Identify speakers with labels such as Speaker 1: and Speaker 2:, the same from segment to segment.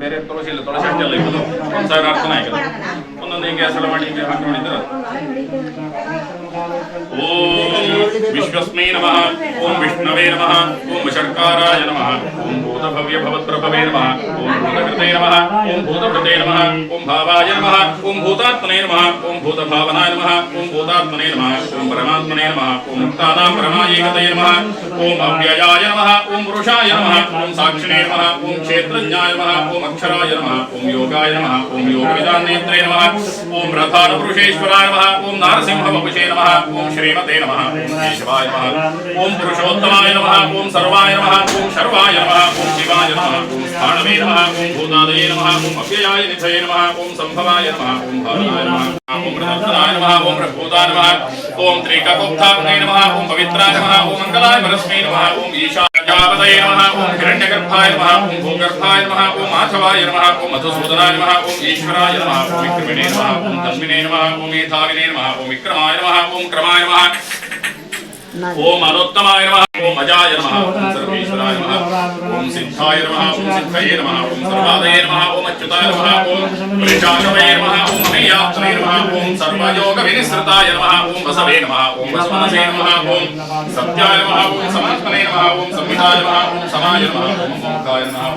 Speaker 1: ಬೇರೆ ತುಳಸಿ ಇಲ್ಲ ತುಳಸಿ ಅಷ್ಟೆಲ್ಲ ಇರೋದು ಒಂದು ಸಾವಿರ ಅರ್ಥ ಆಯ್ತು ಒಂದೊಂದು ಹಿಂಗೆ ಹೆಸರು ಮಾಡಿ ಹಿಂಗೆ ಹಾಕೊಂಡಿದ್ದು ಓಂ ವಿಶ್ವಸ್ಮೈ ನಮಃ ಓಂ ವಿಷ್ಣವೇ ನಮಃ ಓಂ ಶರ್ಕಾರಾಯ ನಮಃ ಓಂ ಭೂತಭವ್ಯ ಭವತ್ಪ್ರಭವೇ ನಮಃ ಓಂ ಭೂತಕೃತೆ ನಮಃ ಓಂ ಭೂತಭೃತೆ ನಮಃ ಓಂ ಭಾವಾಯ ನಮಃ ಓಂ ಭೂತಾತ್ಮನೇ ನಮಃ ಓಂ ಭೂತಭಾವನಾಯ ನಮಃ ಓಂ ಭೂತಾತ್ಮನೇ ನಮಃ ಓಂ ಪರಮಾತ್ಮನೇ ನಮಃ ಓಂ ಮುಕ್ತಾನಾಂ ಪರಮಾಯೇಕತೆ ನಮಃ ఓం అవ్యయాయ నమ ఓం పురుషాయ నమ ఓం సాక్షిణే నమ ఓం క్షేత్రజ్ఞాయ నమ ఓం అక్షరాయ నమ ఓం యోగాయ నమ ఓం యోగవిదాన్నేత్రే నమ ఓం ప్రధాన పురుషేశ్వరాయ నమ ఓం నారసింహవపుషే నమ ఓం శ్రీమతే నమ ఓం కేశవాయ నమ ఓం పురుషోత్తమాయ నమ ఓం సర్వాయ నమ ఓం శర్వాయ నమ ఓం శివాయ నమ ఓం ప్రాణమే నమ ఓం భూతాదయ నమ ఓం అవ్యయాయ నిధయ నమ ఓం సంభవాయ నమ ఓం భారాయ నమ ఓం రత్నాయ నమ ఓం రఘోదా నమ ఓం త్రికకోప్తాపనే నమ ఓం పవిత్రాయ నమ ఓం మంగళాయ వరస్మే నమ ఓం ఈశాయావదయ నమ ఓం హిరణ్యగర్భాయ నమ ఓం భూగర్భాయ నమ ఓం మాధవాయ నమ ఓం మధుసూదనాయ నమ ఓం ఈశ్వరాయ నమ ఓం విక్రమిణే నమ ఓం తస్మినే నమ ఓం మేధావినే నమ ఓం విక్రమాయ నమ ఓం క్రమాయ నమ ఓం అనోత్తమాయ నమ ఓం అజాయ నమ ఓం సర్వేశ్వరాయ నమ ఓం సిద్ధాయ నమ ఓం సిద్ధయే నమ ఓం సర్వాదయే నమ ఓం అచ్యుతాయ నమ ఓం ప్రశాంతమయే నమ ఓం అమేయాత్మయే నమ ఓం సర్వయోగ వినిశ్రుతాయ నమ ఓం వసవే నమ ఓం వస్మనసే నమ ఓం సత్యాయ నమ ఓం సమర్పణే నమ ఓం సంహితాయ నమ ఓం సమాయ నమ ఓం ఓంకాయ నమ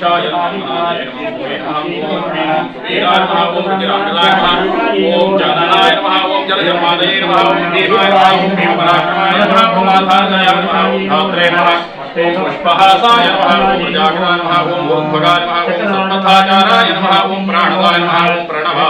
Speaker 1: ईशाय ओम जननाय नमः ओम जनजमादये नमः ओम देवाय नमः ओम पराक्रमाय नमः ओम आधारय नमः ओम धात्रे नमः ओम पुष्पहासाय नमः ओम प्रजाग्राय नमः ओम भगाय नमः ओम संपथाचाराय नमः ओम प्राणवाय नमः ओम प्रणवाय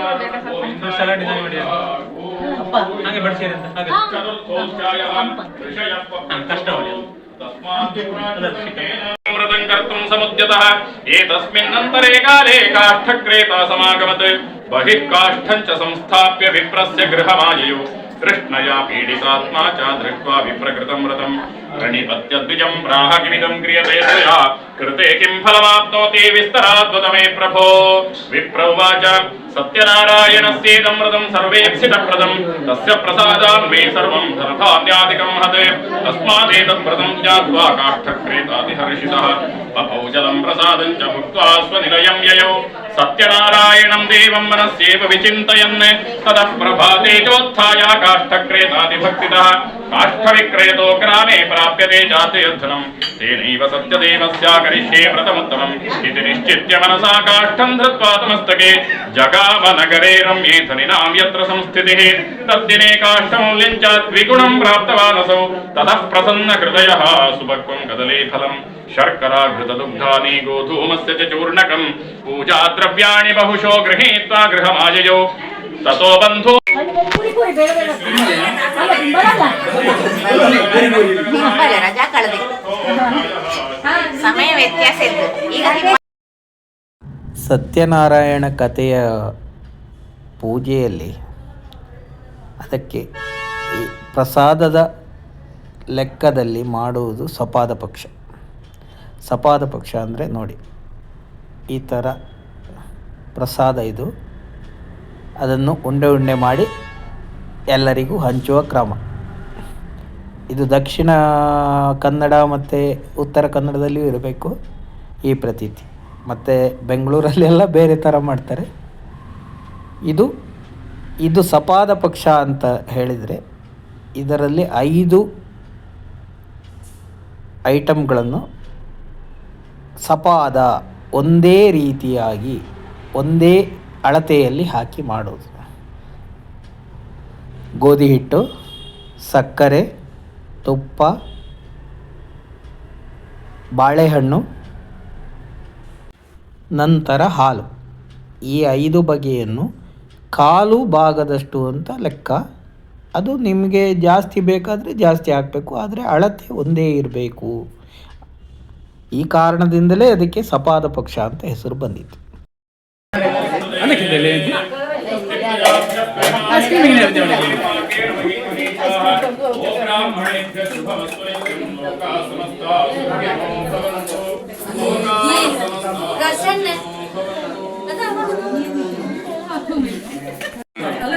Speaker 1: ಮಾಡಿ ಸಲ ಡಿಸೈನ್ ಮಾಡಿ ಅಪ್ಪ ಹಾಗೆ ಬಡಿಸಿರಿ ಅಂತ
Speaker 2: ಹಾಗೆ
Speaker 1: ಕಷ್ಟ ಅಮೃತಂ ಕರ್ತುಂ ಸಮುದ್ಯತಃ ಏತಸ್ಮಿನ್ನಂತರೇ ಕಾಲೇ ಕಾಷ್ಠಕ್ರೇತ ಸಮಾಗಮತ್ ಬಹಿಃ ಕಾಷ್ಠಂ ಚ ಸಂಸ್ಥಾಪ್ಯ ವಿಪ್ರಸ್ಯ ಗೃಹಮಾಯಯೋ कृष्णया पीडितात्मा च दृष्ट्वा विप्रकृतं व्रतं प्रणिपत्यद्विजं प्राह किमिदं क्रियते त्वया कृते किं फलमाप्नोति विस्तराद्वद मे प्रभो विप्र उवाच सत्यनारायणस्येदं व्रतं सर्वेप्सितप्रदं तस्य प्रसादान् मे सर्वं धनधान्यादिकं हते तस्मादेतत् व्रतं ज्ञात्वा काष्ठक्रेतातिहर्षितः बभौ जलं प्रसादं च भुक्त्वा स्वनिलयं ययौ సత్యనారాయణం దేవం మనస్యేవ విచింతయన్. తద ప్రభాతే చోత్థాయ కాష్ఠక్రేతాదిభక్తిత కాష్ఠవిక్రయతో గ్రామే ప్రాప్యతే జాతయర్థనం తేనైవ సత్యదేవస్యా కరిష్యే వ్రతముత్తమం ఇది నిశ్చిత్య మనసా కాష్ఠం ధృత్వా తమస్తకే. జగామనగరే రమ్యే ధనినాం యత్ర సంస్థితిః. తద్దినే కాష్ఠమూల్యం చ ద్విగుణం ప్రాప్తవానసౌ. తదః ప్రసన్న హృదయః సుభక్వం కదలే ఫలం. శర్కరా ఘృతదుగ్ధాని గోధూమస్య చ చూర్ణకం. పూజాత్ర ದ್ರವ್ಯಾಣಿ ಬಹುಶೋ ಗೃಹೀತ್ವ ಗೃಹಮಾಜಯೋ ತಥೋ ಬಂಧು ಸಮಯ ವ್ಯತ್ಯಾಸ
Speaker 3: ಸತ್ಯನಾರಾಯಣ ಕಥೆಯ ಪೂಜೆಯಲ್ಲಿ ಅದಕ್ಕೆ ಈ ಪ್ರಸಾದದ ಲೆಕ್ಕದಲ್ಲಿ ಮಾಡುವುದು ಸಪಾದ ಪಕ್ಷ. ಸಪಾದ ಪಕ್ಷ ಅಂದರೆ ನೋಡಿ, ಈ ಥರ ಪ್ರಸಾದ ಇದು. ಅದನ್ನು ಉಂಡೆ ಉಂಡೆ ಮಾಡಿ ಎಲ್ಲರಿಗೂ ಹಂಚುವ ಕ್ರಮ. ಇದು ದಕ್ಷಿಣ ಕನ್ನಡ ಮತ್ತು ಉತ್ತರ ಕನ್ನಡದಲ್ಲಿಯೂ ಇರಬೇಕು ಈ ಪ್ರತೀತಿ. ಮತ್ತು ಬೆಂಗಳೂರಲ್ಲೆಲ್ಲ ಬೇರೆ ಥರ ಮಾಡ್ತಾರೆ. ಇದು ಇದು ಸಪಾದ ಪಕ್ಷ ಅಂತ ಹೇಳಿದರೆ ಇದರಲ್ಲಿ ಐದು ಐಟಮ್ಗಳನ್ನು ಸಪಾದ ಒಂದೇ ರೀತಿಯಾಗಿ ಒಂದೇ ಅಳತೆಯಲ್ಲಿ ಹಾಕಿ ಮಾಡೋದು. ಗೋಧಿ ಹಿಟ್ಟು, ಸಕ್ಕರೆ, ತುಪ್ಪ, ಬಾಳೆಹಣ್ಣು, ನಂತರ ಹಾಲು. ಈ ಐದು ಬಗೆಯನ್ನು ಕಾಲು ಭಾಗದಷ್ಟು ಅಂತ ಲೆಕ್ಕ. ಅದು ನಿಮಗೆ ಜಾಸ್ತಿ ಬೇಕಾದರೆ ಜಾಸ್ತಿ ಹಾಕಬೇಕು, ಆದರೆ ಅಳತೆ ಒಂದೇ ಇರಬೇಕು. ಈ ಕಾರಣದಿಂದಲೇ ಅದಕ್ಕೆ ಸಪಾದ ಪಕ್ಷ ಅಂತ ಹೆಸರು ಬಂದಿತ್ತು.
Speaker 1: दे ले जी आइसक्रीम ही ले देने के लिए ओ ब्राह्मणे शुभ वस्तुने लोका समस्त सुखे भवन्तु लोका समस्त प्रसन्न
Speaker 4: ಅಲ್ಲ